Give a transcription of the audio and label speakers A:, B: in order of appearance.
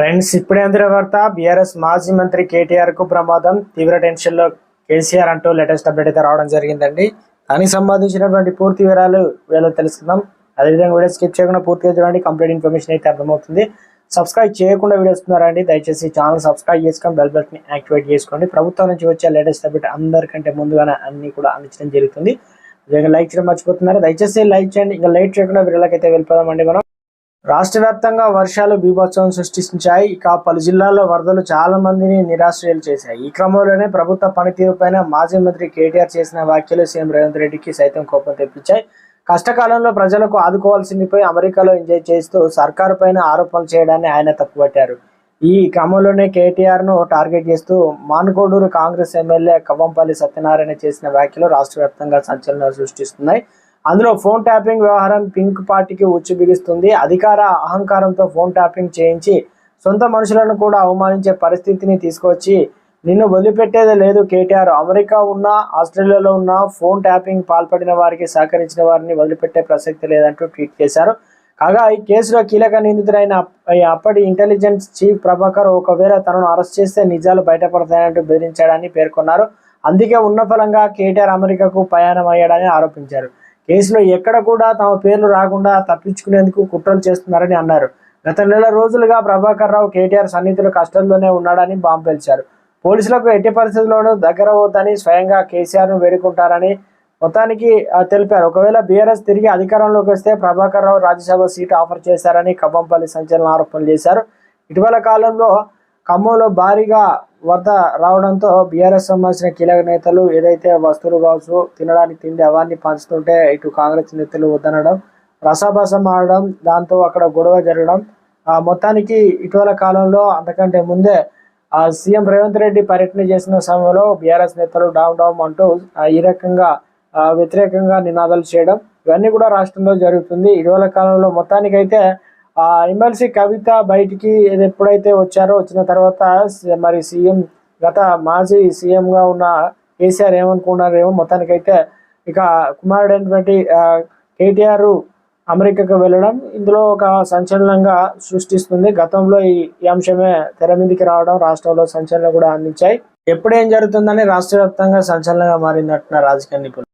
A: Friends ఇప్పుడే అందిన వార్త బీఆర్ఎస్ మాజీ మంత్రి కేటీఆర్కు ప్రమాదం. తీవ్ర టెన్షన్లో కేసీఆర్ అంటూ లేటెస్ట్ అప్డేట్ అయితే రావడం జరిగిందండి. దానికి సంబంధించినటువంటి పూర్తి వివరాలు వీళ్ళు తెలుసుకుందాం. అదేవిధంగా వీడియో స్కిప్ చేయకుండా పూర్తిగా చూడండి. కంప్లీట్ ఇన్ఫర్మేషన్ అయితే అర్థమవుతుంది. సబ్స్క్రైబ్ చేయకుండా వీడియో వస్తున్నారండి దయచేసి ఛానల్ సబ్స్క్రైబ్ చేసుకొని బెల్ బటన్ యాక్టివేట్ చేసుకోండి. ప్రభుత్వం నుంచి వచ్చే లేటెస్ట్ అప్డేట్ అందరికంటే ముందుగానే అన్ని కూడా అందించడం జరుగుతుంది. లైక్ చేయడం మర్చిపోతున్నారు. దయచేసి లైక్ చేయండి. ఇంకా లైట్ చేయకుండా వీళ్ళకైతే వెళ్ళిపోదామండి మనం. రాష్ట్ర వ్యాప్తంగా వర్షాలు బీభత్సవం సృష్టించాయి. ఇక పలు జిల్లాల్లో వరదలు చాలా మందిని నిరాశ్రయాలు చేశాయి. ఈ క్రమంలోనే ప్రభుత్వ పనితీరుపైన మాజీ మంత్రి కేటీఆర్ చేసిన వ్యాఖ్యలు సీఎం రేవంత్ రెడ్డికి సైతం కోపం తెప్పించాయి. కష్టకాలంలో ప్రజలకు ఆదుకోవాల్సిందిపై అమెరికాలో ఎంజాయ్ చేస్తూ సర్కారు పైన ఆరోపణలు చేయడాన్ని ఆయన తప్పుపట్టారు ఈ క్రమంలోనే కేటీఆర్ను టార్గెట్ చేస్తూ మాన్కోడూరు కాంగ్రెస్ ఎమ్మెల్యే కవ్వంపల్లి సత్యనారాయణ చేసిన వ్యాఖ్యలు రాష్ట్ర వ్యాప్తంగా సంచలనం సృష్టిస్తున్నాయి. అందులో ఫోన్ ట్యాపింగ్ వ్యవహారం పింక్ పార్టీకి ఉచ్చు బిగిస్తుంది అధికార అహంకారంతో ఫోన్ ట్యాపింగ్ చేయించి సొంత మనుషులను కూడా అవమానించే పరిస్థితిని తీసుకొచ్చి నిన్ను వదిలిపెట్టేదే లేదు కేటీఆర్. అమెరికా ఉన్న ఆస్ట్రేలియాలో ఉన్న ఫోన్ ట్యాపింగ్ పాల్పడిన వారికి సహకరించిన వారిని వదిలిపెట్టే ప్రసక్తి లేదంటూ ట్వీట్ చేశారు. కాగా ఈ కేసులో కీలక నిందితుడైన అప్పటి ఇంటెలిజెన్స్ చీఫ్ ప్రభాకర్ ఒకవేళ తనను అరెస్ట్ చేస్తే నిజాలు బయటపడతాయంటూ బెదిరించాడని పేర్కొన్నారు. అందుకే ఉన్న ఫలంగా కేటీఆర్ అమెరికాకు ప్రయాణం అయ్యాడని ఆరోపించారు. కేసులో ఎక్కడ కూడా తమ పేర్లు రాకుండా తప్పించుకునేందుకు కుట్రలు చేస్తున్నారని అన్నారు. గత నెల రోజులుగా ప్రభాకర్ రావు కేటీఆర్ సన్నిహితులు కష్టంలోనే ఉన్నాడని బాంబు పేల్చారు. పోలీసులకు ఎట్టి పరిస్థితుల్లోనూ దగ్గర అవుతాని స్వయంగా కేసీఆర్ను వేడుకుంటారని మొత్తానికి తెలిపారు. ఒకవేళ బీఆర్ఎస్ తిరిగి అధికారంలోకి వస్తే ప్రభాకర్ రావు రాజ్యసభ సీటు ఆఫర్ చేశారని కవ్వంపల్లి సంచలన ఆరోపణలు చేశారు. ఇటీవల కాలంలో ఖమ్మంలో భారీగా వరద రావడంతో బీఆర్ఎస్ సంబంధించిన కీలక నేతలు ఏదైతే వస్తువులు కావచ్చు తినడానికి తిండి అవన్నీ పంచుతుంటే ఇటు కాంగ్రెస్ నేతలు వద్దనడం రసాభాసం ఆడడం దాంతో అక్కడ గొడవ జరగడం ఆ మొత్తానికి ఇటీవల కాలంలో అంతకంటే ముందే సీఎం రేవంత్ రెడ్డి పర్యటన చేసిన సమయంలో బీఆర్ఎస్ నేతలు డౌన్ డౌన్ అంటూ ఈ రకంగా వ్యతిరేకంగా నినాదాలు చేయడం ఇవన్నీ కూడా రాష్ట్రంలో జరుగుతుంది. ఇటీవల కాలంలో మొత్తానికైతే ఎమ్మెల్సీ కవిత బయటికి ఎప్పుడైతే వచ్చారో వచ్చిన తర్వాత మరి సీఎం గత మాజీ సీఎం గా ఉన్న కేసీఆర్ ఏమనుకున్నారేమో మొత్తానికైతే ఇక కుమారుడైనటువంటి ఆ, కేటీఆర్ అమెరికాకు వెళ్ళడం ఇందులో ఒక సంచలనంగా సృష్టిస్తుంది. గతంలో ఈ అంశమే తెర మీదకి రావడం రాష్ట్రంలో సంచలనం కూడా అందించాయి. ఎప్పుడేం జరుగుతుందని రాష్ట్ర వ్యాప్తంగా సంచలనంగా మారిందంటున్నారు రాజకీయ నిపుణులు.